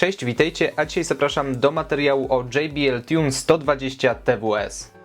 Cześć, witajcie, a dzisiaj zapraszam do materiału o JBL Tune 120 TWS.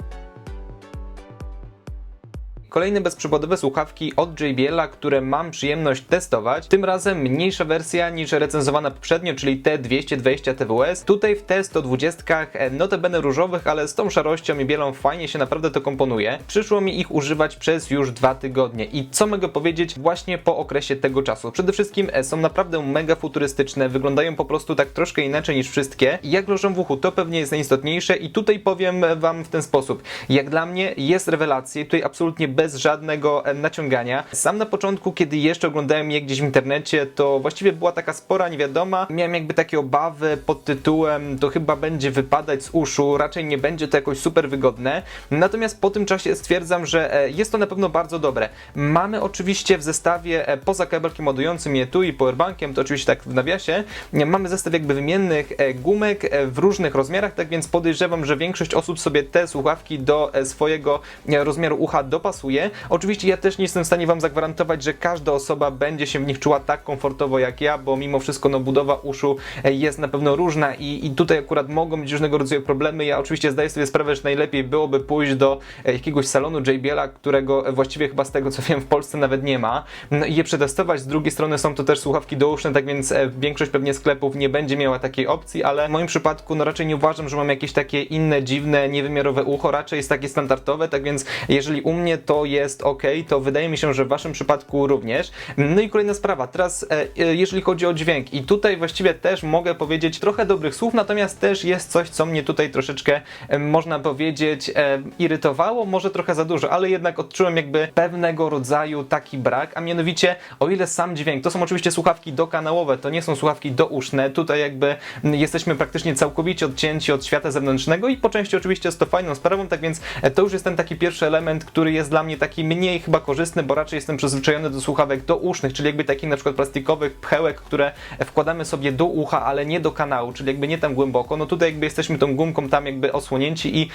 Kolejne bezprzewodowe słuchawki od JBL-a, które mam przyjemność testować. Tym razem mniejsza wersja niż recenzowana poprzednio, czyli T220 TWS. Tutaj w T120 e, notabene różowych, ale z tą szarością i bielą fajnie się naprawdę to komponuje. Przyszło mi ich używać przez już dwa tygodnie i co mogę powiedzieć właśnie po okresie tego czasu? Przede wszystkim e, są naprawdę mega futurystyczne, wyglądają po prostu tak troszkę inaczej niż wszystkie. Jak lożą w uchu, to pewnie jest najistotniejsze i tutaj powiem wam w ten sposób. Jak dla mnie jest rewelacja, tutaj absolutnie bez żadnego e, naciągania. Sam na początku, kiedy jeszcze oglądałem je gdzieś w internecie, to właściwie była taka spora niewiadoma. Miałem jakby takie obawy pod tytułem to chyba będzie wypadać z uszu, raczej nie będzie to jakoś super wygodne. Natomiast po tym czasie stwierdzam, że e, jest to na pewno bardzo dobre. Mamy oczywiście w zestawie e, poza kabelkiem ładującym je tu i powerbankiem, to oczywiście tak w nawiasie, mamy zestaw jakby wymiennych gumek w różnych rozmiarach, tak więc podejrzewam, że większość osób sobie te słuchawki do swojego rozmiaru ucha dopasuje. Oczywiście ja też nie jestem w stanie Wam zagwarantować, że każda osoba będzie się w nich czuła tak komfortowo jak ja, bo mimo wszystko no, budowa uszu e, jest na pewno różna i, i tutaj akurat mogą być różnego rodzaju problemy. Ja oczywiście zdaję sobie sprawę, że najlepiej byłoby pójść do e, jakiegoś salonu JBL-a, którego właściwie chyba z tego co wiem w Polsce nawet nie ma no, i je przetestować. Z drugiej strony są to też słuchawki douszne, tak więc e, większość pewnie sklepów nie będzie miała takiej opcji, ale w moim przypadku no raczej nie uważam, że mam jakieś takie inne, dziwne, niewymiarowe ucho, raczej jest takie standardowe, tak więc jeżeli u mnie to jest ok, to wydaje mi się, że w waszym przypadku również. No i kolejna sprawa, teraz e, e, jeżeli chodzi o dźwięk. I tutaj właściwie też mogę powiedzieć trochę dobrych słów, natomiast też jest coś, co mnie tutaj troszeczkę e, można powiedzieć irytowało, może trochę za dużo, ale jednak odczułem jakby pewnego rodzaju taki brak, a mianowicie o ile sam dźwięk, to są oczywiście słuchawki dokanałowe, to nie są słuchawki douszne, tutaj jakby jesteśmy praktycznie całkowicie odcięci od świata zewnętrznego i po części oczywiście jest to fajną sprawą, tak więc to już jest ten taki pierwszy element, który jest dla mnie taki mniej chyba korzystny, bo raczej jestem przyzwyczajony do słuchawek dousznych, czyli jakby takich na przykład plastikowych pchełek, które wkładamy sobie do ucha, ale nie do kanału, czyli jakby nie tam głęboko, no tutaj jakby jesteśmy tą gumką tam jakby osłonięci i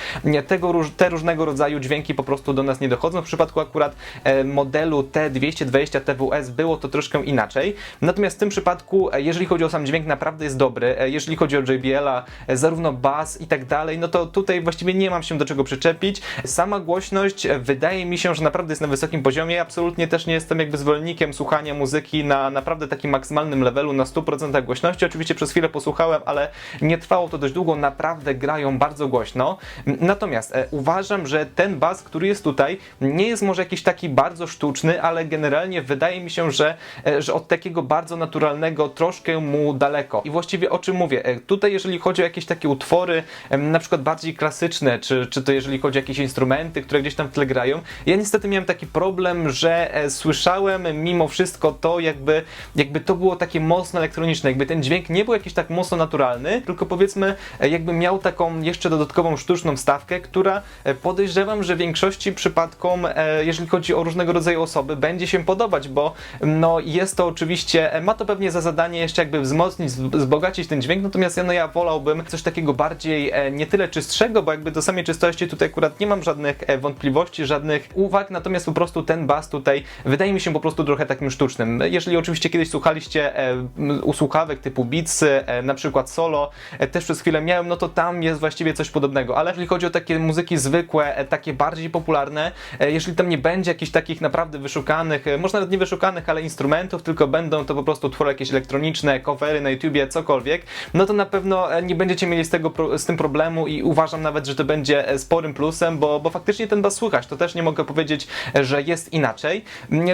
tego, te różnego rodzaju dźwięki po prostu do nas nie dochodzą. W przypadku akurat e, modelu T220 TWS było to troszkę inaczej. Natomiast w tym przypadku, e, jeżeli chodzi o sam dźwięk, naprawdę jest dobry. E, jeżeli chodzi o JBL-a, zarówno bas i tak dalej, no to tutaj właściwie nie mam się do czego przyczepić. Sama głośność wydaje mi się, że naprawdę jest na wysokim poziomie. Absolutnie też nie jestem jakby zwolennikiem słuchania muzyki na naprawdę takim maksymalnym levelu, na 100% głośności. Oczywiście przez chwilę posłuchałem, ale nie trwało to dość długo. Naprawdę grają bardzo głośno. Natomiast e, uważam, że ten bas, który jest tutaj, nie jest może jakiś taki bardzo sztuczny, ale generalnie wydaje mi się, że, e, że od takiego bardzo naturalnego troszkę mu daleko. I właściwie o czym mówię? E, Tutaj, jeżeli chodzi o jakieś takie utwory, em, na przykład bardziej klasyczne, czy, czy to jeżeli chodzi o jakieś instrumenty, które gdzieś tam w tle grają, ja niestety miałem taki problem, że e, słyszałem mimo wszystko to, jakby, jakby to było takie mocno elektroniczne, jakby ten dźwięk nie był jakiś tak mocno naturalny, tylko powiedzmy, e, jakby miał taką jeszcze dodatkową sztuczną stawkę, która e, podejrzewam, że większości przypadkom, jeżeli chodzi o różnego rodzaju osoby, będzie się podobać, bo no jest to oczywiście, ma to pewnie za zadanie jeszcze jakby wzmocnić, zb- wzbogacić ten dźwięk, natomiast ja, no ja wolałbym coś takiego bardziej nie tyle czystszego, bo jakby do samej czystości tutaj akurat nie mam żadnych wątpliwości, żadnych uwag, natomiast po prostu ten bas tutaj wydaje mi się po prostu trochę takim sztucznym. Jeżeli oczywiście kiedyś słuchaliście e, typu Beats, e, na przykład solo, e, też przez chwilę miałem, no to tam jest właściwie coś podobnego, ale jeżeli chodzi o takie muzyki zwykłe, e, takie bardziej popularne, e, jeżeli tam nie będzie jakichś takich naprawdę wyszukanych, e, może nawet nie wyszukanych, ale instrumentów, tylko będą to po prostu utwory jakieś elektroniczne, covery na YouTubie, cokolwiek, no to na pewno e, nie będziecie mieli z, tego, z tym problemu i uważam nawet, że to będzie e, sporym plusem, bo, bo faktycznie ten bas słychać, to też nie mogę powiedzieć, e, że jest inaczej.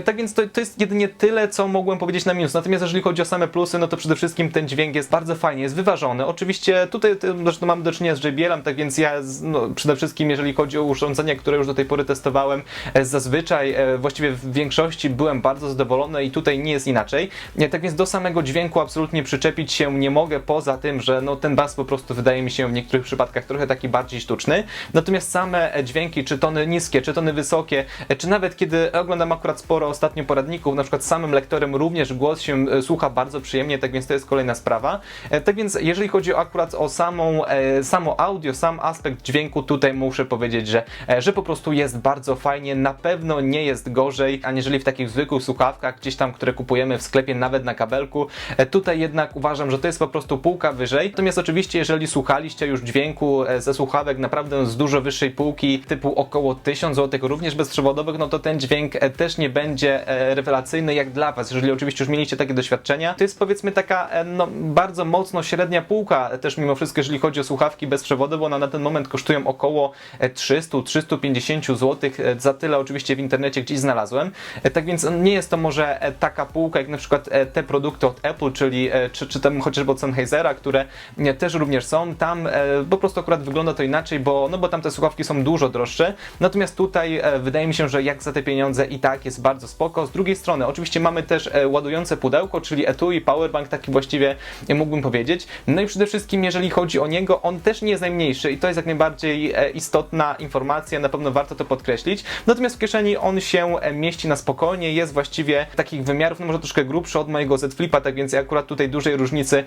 Tak więc to, to jest jedynie tyle, co mogłem powiedzieć na minus. Natomiast jeżeli chodzi o same plusy, no to przede wszystkim ten dźwięk jest bardzo fajnie, jest wyważony. Oczywiście tutaj to, zresztą mamy do czynienia z JBL-em, tak więc ja no, przede wszystkim, jeżeli chodzi o urządzenia, które już do tej pory testowałem, e, zazwyczaj, e, właściwie w większości byłem bardzo zadowolony i tutaj nie jest inaczej. Tak więc do samego dźwięku absolutnie przyczepić się nie mogę, poza tym, że no, ten bas po prostu wydaje mi się w niektórych przypadkach trochę taki bardziej sztuczny. Natomiast same e, dźwięki, czy tony niskie, czy tony wysokie, e, czy nawet kiedy oglądam akurat sporo ostatnio poradników, na przykład samym lektorem również głos się e, słucha bardzo przyjemnie, tak więc to jest kolejna sprawa. E, Tak więc jeżeli chodzi akurat o samą, samo audio, sam aspekt dźwięku, tutaj muszę powiedzieć, że, że po prostu jest bardzo fajnie, na pewno nie jest gorzej, aniżeli w takich zwykłych słuchawkach, gdzieś tam, które kupujemy w sklepie, nawet na kabelku. Tutaj jednak uważam, że to jest po prostu półka wyżej. Natomiast oczywiście, jeżeli słuchaliście już dźwięku ze słuchawek naprawdę z dużo wyższej półki, typu około 1000 zł, również bezprzewodowych, no to ten dźwięk e, też nie będzie e, rewelacyjny jak dla Was. Jeżeli oczywiście już mieliście takie doświadczenia, to jest powiedzmy taka e, no, bardzo mocno średnia półka też mimo wszystko, jeżeli chodzi o słuchawki bezprzewodowe, one na ten moment kosztują około e, 300-350 zł. Za tyle oczywiście w internecie gdzieś znalazłem. Tak więc nie jest to może taka półka jak na przykład te produkty od Apple, czyli czy, czy tam chociażby od Sennheisera, które też również są. Tam po prostu akurat wygląda to inaczej, bo, no bo tam te słuchawki są dużo droższe. Natomiast tutaj wydaje mi się, że jak za te pieniądze i tak jest bardzo spoko. Z drugiej strony oczywiście mamy też e, ładujące pudełko, czyli etui, powerbank taki właściwie mógłbym powiedzieć. No i przede wszystkim jeżeli chodzi o niego, on też nie jest najmniejszy i to jest jak najbardziej e, istotna informacja, na pewno warto to podkreślić. Natomiast w kieszeni on się e, mieści na spokojnie, jest właściwie takich wymiarów, no może troszkę grubszy od mojego Z Flipa, tak więc ja akurat tutaj dużej różnicy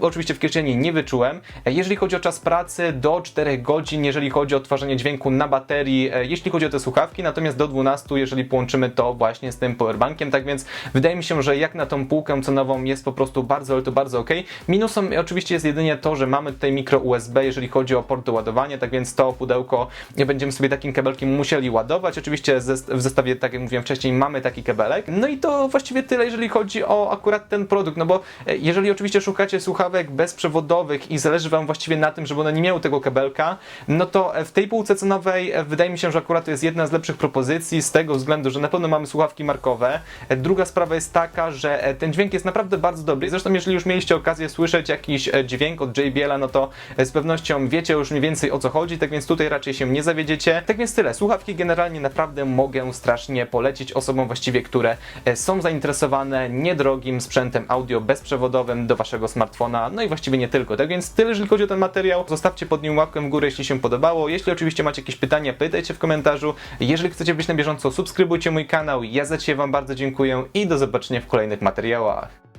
oczywiście w kieszeni nie wyczułem. Jeżeli chodzi o czas pracy, do 4 godzin, jeżeli chodzi o odtwarzanie dźwięku na baterii, jeśli chodzi o te słuchawki, natomiast do 12, jeżeli połączymy to właśnie z tym powerbankiem, tak więc wydaje mi się, że jak na tą półkę cenową jest po prostu bardzo, ale to bardzo ok. Minusem oczywiście jest jedynie to, że mamy tutaj mikro USB, jeżeli chodzi o port do ładowania, tak więc to pudełko będziemy sobie takim kabelkiem musieli ładować. Oczywiście w zestawie, tak jak mówiłem wcześniej, mamy taki kabelek. No i to właściwie tyle, jeżeli chodzi o akurat ten produkt, no bo e, jeżeli oczywiście szukacie słuchawek bezprzewodowych i zależy Wam właściwie na tym, żeby one nie miały tego kabelka, no to e, w tej półce cenowej e, wydaje mi się, że akurat to jest jedna z lepszych propozycji z tego względu, że na pewno mamy słuchawki markowe. E, Druga sprawa jest taka, że e, ten dźwięk jest naprawdę bardzo dobry. Zresztą jeżeli już mieliście okazję słyszeć jakiś e, dźwięk od JBL-a, no to z pewnością wiecie już mniej więcej o co chodzi, tak więc tutaj raczej się nie zawiedziecie. Tak więc tyle. Słuchawki generalnie naprawdę mogę strasznie polecić osobom właściwie, które są zainteresowane niedrogim sprzętem audio bezprzewodowym do waszego smartfona, no i właściwie nie tylko. Tak więc tyle, jeżeli chodzi o ten materiał. Zostawcie pod nim łapkę w górę, jeśli się podobało. Jeśli oczywiście macie jakieś pytania, pytajcie w komentarzu. Jeżeli chcecie być na bieżąco, subskrybujcie mój kanał. Ja za dzisiaj wam bardzo dziękuję i do zobaczenia w kolejnych materiałach.